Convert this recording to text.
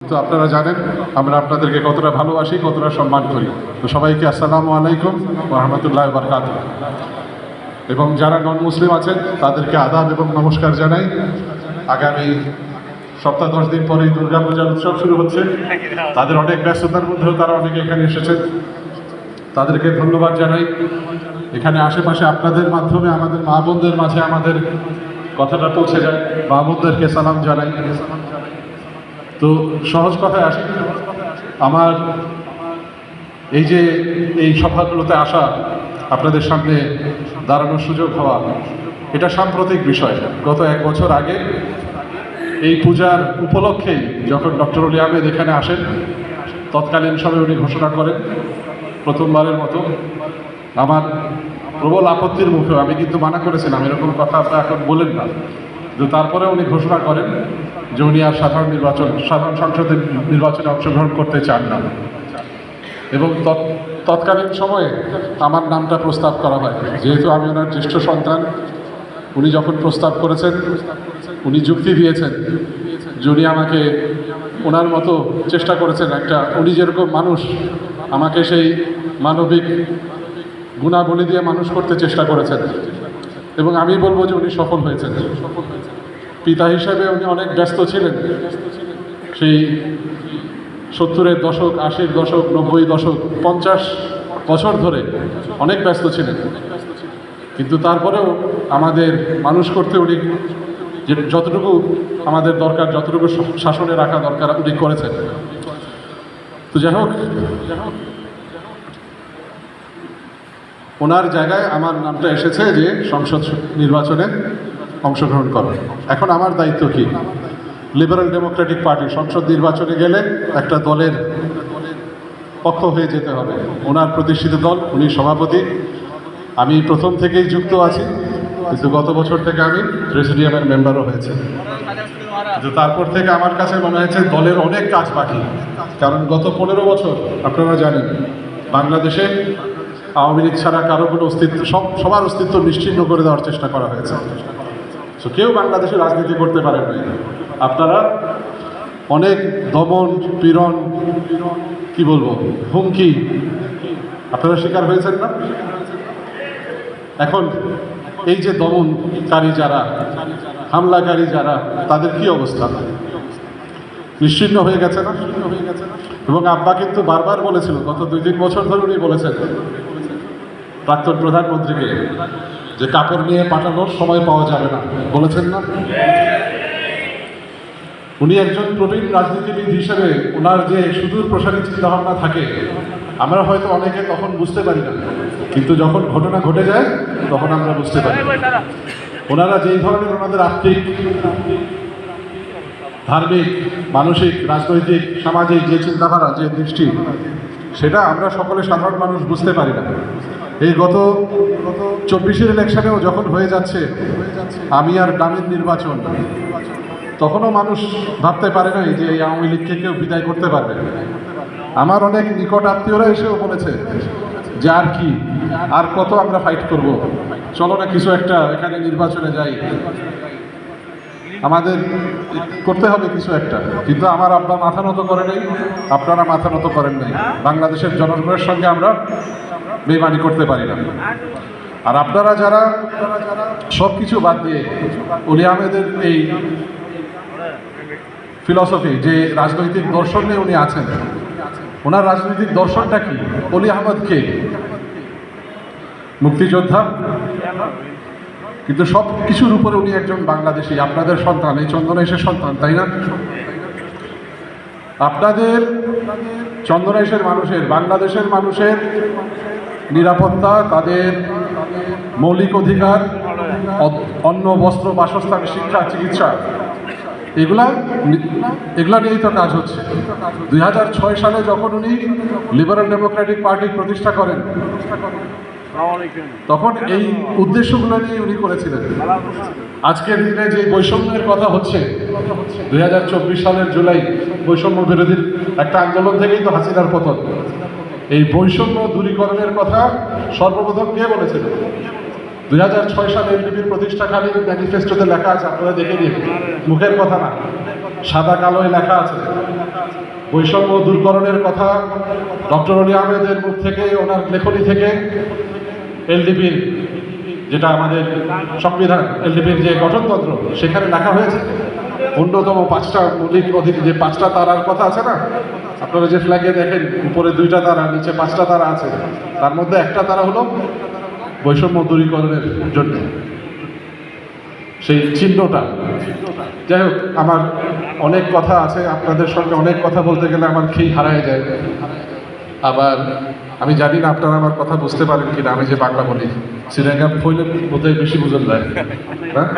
তো আপনারা জানেন, আমরা আপনাদেরকে কতটা ভালোবাসি, কতটা সম্মান করি। তো সবাইকে আসসালামু আলাইকুম রহমতুল্লাহ বরকাত এবং যারা নন মুসলিম আছেন, তাদেরকে আদাব এবং নমস্কার জানাই। আগামী সপ্তাহ দশ দিন পরেই দুর্গা পূজার উৎসব শুরু হচ্ছে। তাদের অনেক ব্যস্ততার মধ্যেও তারা অনেকে এখানে এসেছেন। তাদেরকে ধন্যবাদ জানাই। এখানে আশেপাশে আপনাদের মাধ্যমে, আমাদের মা বোনদের মাঝে আমাদের কথাটা পৌঁছে যায়। মা বোনদেরকে সালাম জানাই। তো সহজ কথায় আসে। আমার এই যে এই সভাগুলোতে আসা, আপনাদের সামনে দাঁড়ানোর সুযোগ হওয়া, এটা সাম্প্রতিক বিষয়। গত এক বছর আগে এই পূজার উপলক্ষেই যখন ডক্টর অলি আহমেদ এখানে আসেন, তৎকালীন সময় উনি ঘোষণা করেন, প্রথমবারের মতো, আমার প্রবল আপত্তির মুখেও, আমি কিন্তু মানা করেছিলাম, এরকম কথা আপনারা এখন বলেন না। কিন্তু তারপরে উনি ঘোষণা করেন যে আর সাধারণ নির্বাচন, সাধারণ সংসদের নির্বাচনে অংশগ্রহণ করতে চান না। এবং তৎ- তৎকালীন সময়ে আমার নামটা প্রস্তাব করা হয়। যেহেতু আমি ওনার জ্যেষ্ঠ সন্তান, উনি যখন প্রস্তাব করেছেন, উনি যুক্তি দিয়েছেন যে উনি আমাকে ওনার মতো চেষ্টা করেছেন, একটা উনি যেরকম মানুষ, আমাকে সেই মানবিক গুণাবলী দিয়ে মানুষ করতে চেষ্টা করেছেন। এবং আমি বলব যে উনি সফল হয়েছেন সফল হয়েছেন। পিতা হিসেবে উনি অনেক ব্যস্ত ছিলেন। সেই সত্তরের দশক, আশির দশক, নব্বই দশক, পঞ্চাশ বছর ধরে অনেক ব্যস্ত ছিলেন। কিন্তু তারপরেও আমাদের মানুষ করতে উনি যে যতটুকু আমাদের দরকার, যতটুকু শাসনে রাখা দরকার উনি করেছেন। তো যাই হোক, ওনার জায়গায় আমার নামটা এসেছে যে সংসদ নির্বাচনে। অংশগ্রহণ করো এখন আমার দায়িত্ব কি? লিবারেল ডেমোক্রেটিক পার্টি সংসদ নির্বাচনে গেলে একটা দলের পক্ষ হয়ে যেতে হবে। ওনার প্রতিষ্ঠিত দল, উনি সভাপতি। আমি প্রথম থেকেই যুক্ত আছি, কিন্তু গত বছর থেকে আমি প্রেসিডিয়ামের মেম্বারও হয়েছে। কিন্তু তারপর থেকে আমার কাছে মনে হয়েছে দলের অনেক কাজ বাকি। কারণ গত পনেরো বছর, আপনারা জানেন, বাংলাদেশে আওয়ামী লীগ ছাড়া কারও কোনো অস্তিত্ব, সব, সবার অস্তিত্ব নিশ্চিহ্ন করে দেওয়ার চেষ্টা করা হয়েছে। তো কেউ বাংলাদেশে রাজনীতি করতে পারেন নাই। আপনারা অনেক দমন, পীড়ন, কি বলব, হুমকি আপনারা শিকার হয়েছেন না? এখন এই যে দমনকারী যারা, হামলাকারী যারা, তাদের কি অবস্থা? নিশ্চিন্ন হয়ে গেছে না? এবং আব্বা কিন্তু বারবার বলেছিল, গত দুই তিন বছর ধরে উনি বলেছেন। প্রাক্তন প্রধানমন্ত্রীকে। যে কাপড় নিয়ে পাঠানোর সময় পাওয়া যাবে না। বলেছেন না? উনি একজন প্রবীণ রাজনীতিবিদ হিসেবে ওনার যে সুদূর প্রসারী চিন্তাভাবনা থাকে, আমরা হয়তো অনেকে তখন বুঝতে পারি না। কিন্তু যখন ঘটনা ঘটে যায়, তখন আমরা বুঝতে পারি। ওনারা যেই ধরনের ওনাদের আর্থিক ধার্মিক, মানসিক, রাজনৈতিক, সামাজিক যে চিন্তাধারা, যে দৃষ্টি, সেটা আমরা সকলে সাধারণ মানুষ বুঝতে পারি না। এই গত চব্বিশের ইলেকশনেও যখন হয়ে যাচ্ছে, আমি আর গ্রামের নির্বাচন, তখনও মানুষ ভাবতে পারে নাই যে এই আওয়ামী লীগকে কেউ বিদায় করতে পারবে। আমার অনেক নিকট আত্মীয়রা এসেও বলেছে যে আর কি, আর কত আমরা ফাইট করব? চলো না কিছু একটা এখানে নির্বাচনে যাই। আমাদের করতে হবে কিছু একটা, কিন্তু আমার আব্বা মাথা নত করে নাই, আপনারা মাথা নত করেন নাই। বাংলাদেশের জনগণের সঙ্গে আমরা বেমানি করতে পারি না। আর আপনারা যারা সব কিছু বাদ দিয়ে অলি আহমেদের এই ফিলসফি যে রাজনৈতিক দর্শন নিয়ে উনি আছেন, ওনার রাজনৈতিক দর্শনটা কি? অলি আহমদ কে? মুক্তিযোদ্ধা? কিন্তু সব কিছুর উপরে উনি একজন বাংলাদেশি। আপনাদের সন্তান, এই চন্দনেশের সন্তান, তাই না? আপনাদের চন্দনেশের মানুষের, বাংলাদেশের মানুষের নিরাপত্তা, তাদের মৌলিক অধিকার অন্ন, বস্ত্র, বাসস্থান, শিক্ষা, চিকিৎসা, এগুলা এগুলা নিয়েই তো কাজ হচ্ছে। দু হাজার ছয় সালে যখন উনি লিবারাল ডেমোক্রেটিক পার্টি প্রতিষ্ঠা করেন, তখন এই উদ্দেশ্যগুলো নিয়ে উনি করেছিলেন। আজকের দিনে যে বৈষম্যের কথা হচ্ছে, দুই হাজার চব্বিশ সালের জুলাই বৈষম্য বিরোধীর একটা আন্দোলন থেকেই তো হাসিনার পতন। এই বৈষম্য দূরীকরণের কথা সর্বপ্রথম কে বলেছিল? দুই হাজার ছয় সালে এনডিপির প্রতিষ্ঠাকালীন ম্যানিফেস্টোতে লেখা আছে, আপনারা দেখে নিন, মুখের কথা না, সাদা কালোয় লেখা আছে। বৈষম্য দূরকরণের কথা ডক্টর অলি আহমেদের মুখ থেকে, ওনার লেখনী থেকে এলডিপির যেটা আমাদের সংবিধান এলডিপির যে গঠনতন্ত্র, সেখানে লেখা হয়েছে। অন্যতম পাঁচটা মৌলিক অধিকার যে পাঁচটা তারার কথা আছে না আপনারা যে ফ্ল্যাগে দেখেন, উপরে দুইটা তারা, নিচে পাঁচটা তারা আছে। তার মধ্যে একটা তারা হলো বৈষম্য দূরীকরণের জন্য। সেই চিহ্নটা। যাই হোক, আমার অনেক কথা আছে, আপনাদের সঙ্গে অনেক কথা বলতে গেলে আমার খেই হারায় যায়। আবার আমি জানি না আপনারা আমার কথা বুঝতে পারেন কিনা, আমি যে বাংলা বলি সিনেগা ফইলে বোধহয় বেশি বুঝন যায় হ্যাঁ?